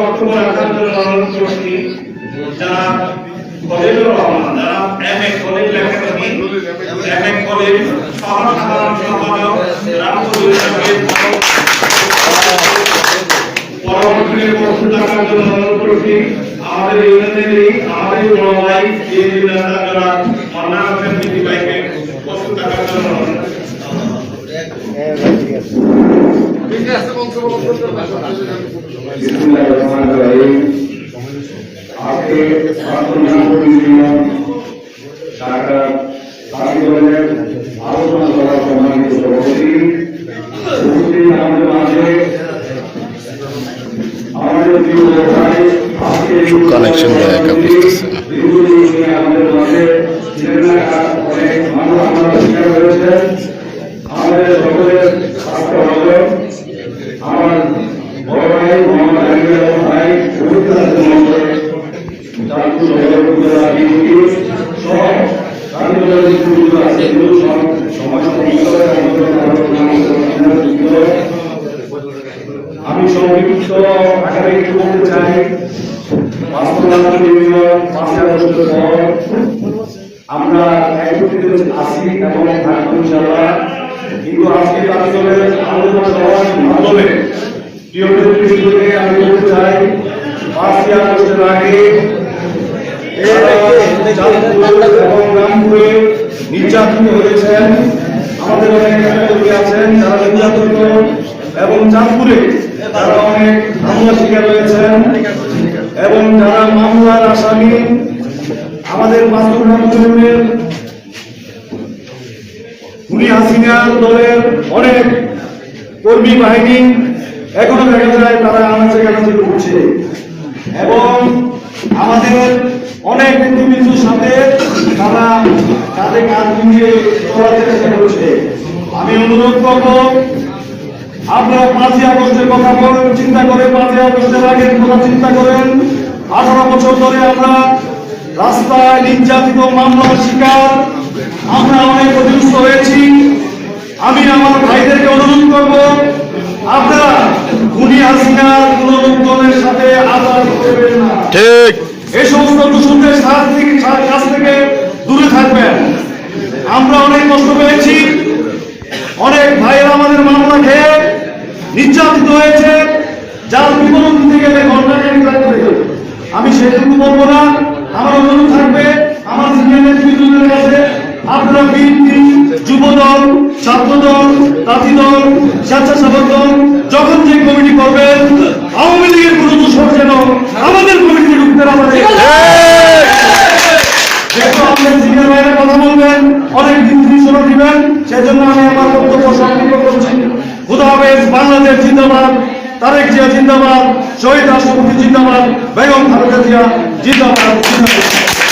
বক্তব্য রাখার জন্য অনুরোধ করছি যারা কলেজের রহমান যারা এম এ কলেজ লেখালেখি এম এ কলেজ সহসাধারণ সম্পাদক রামপুরের সঙ্গে পরবর্তীতে প্রস্তুত রাখার জন্য অনুরোধ করছি আমাদের ইউনিয়নের আমাদের বড় ভাই এই ইউনিয়নটা যারা অন্যান্য ফ্যামিলি ভাইকে প্রস্তুত রাখার জন্য অনুরোধ করছি আজকে ঢাকা আন্দোলনের আলোচনা করা সম্মানিত সভাপতি উপস্থিত আমাদের মাঝে আমাদের প্রিয় Connection দেয়া একা বুঝতেছে। আমাদের মাঝে আমি সংক্ষিপ্ত আকারে একটু বলতে চাই। আমরা একত্রিত আছি এবং থাকব ইনশাআল্লাহ। কিন্তু আজকে আন্দোলনের আলোচনা সভার মাধ্যমে এবং আমাদের অনেক আছেন, যারা এবং চাঁদপুরে তারা অনেক হামলা শিকার হয়েছেন। এবং যারা মামলার আসামি, আমাদের মাসুর রহমানের খুনি হাসিনার দলের অনেক কর্মী বাহিনী এখনও দেখা যায় তারা আনাচে কানাচে করছে এবং আমাদের অনেক নেতৃবৃন্দুর সাথে তারা তাদের কাজ মিলিয়ে চলার চেষ্টা করছে। আমি অনুরোধ করব, আপনারা পাঁচই আগস্টের কথা বলেন, চিন্তা করে পাঁচই আগস্টের আগের কথা চিন্তা করেন। আঠারো বছর ধরে আমরা রাস্তায় নির্যাতিত মামলার শিকার। আমরা অনেক অতিষ্ঠ হয়েছি আমি আমার ভাইদেরকে অনুরোধ করব আপনারা খুনি হাসিনার পুনরুদ্ধারের সাথে আবার করবেন না ঠিক। এই সমস্ত দূষণদের সাথ থেকে কাছ থেকে দূরে থাকবেন। আমরা অনেক কষ্ট পেয়েছি। অনেক ভাইয়েরা আমাদের মামলা খেয়ে নির্যাতিত হয়েছে। যার বিবরণ দিতে গেলে। ঘণ্টা আমি সেটুকু বলব না। আমার অনুরোধ থাকবে, আমার সিনিয়র নেতৃত্বের কাছে আপনারা বিএনপি, যুবদল, ছাত্রদল তাঁতি দল, স্বেচ্ছাসেবক দল, যখন যে কমিটি করবেন দিবেন সেজন্য আমি আমার বক্তব্য সংক্ষিপ্ত করছি। খুদা হাফেজ, বাংলাদেশ জিন্দাবাদ, তারেক জিয়া জিন্দাবাদ, শহীদ রাষ্ট্রপতি জিন্দাবাদ, বেগম খালেদা জিয়া জিন্দাবাদ জিন্দাবাদ।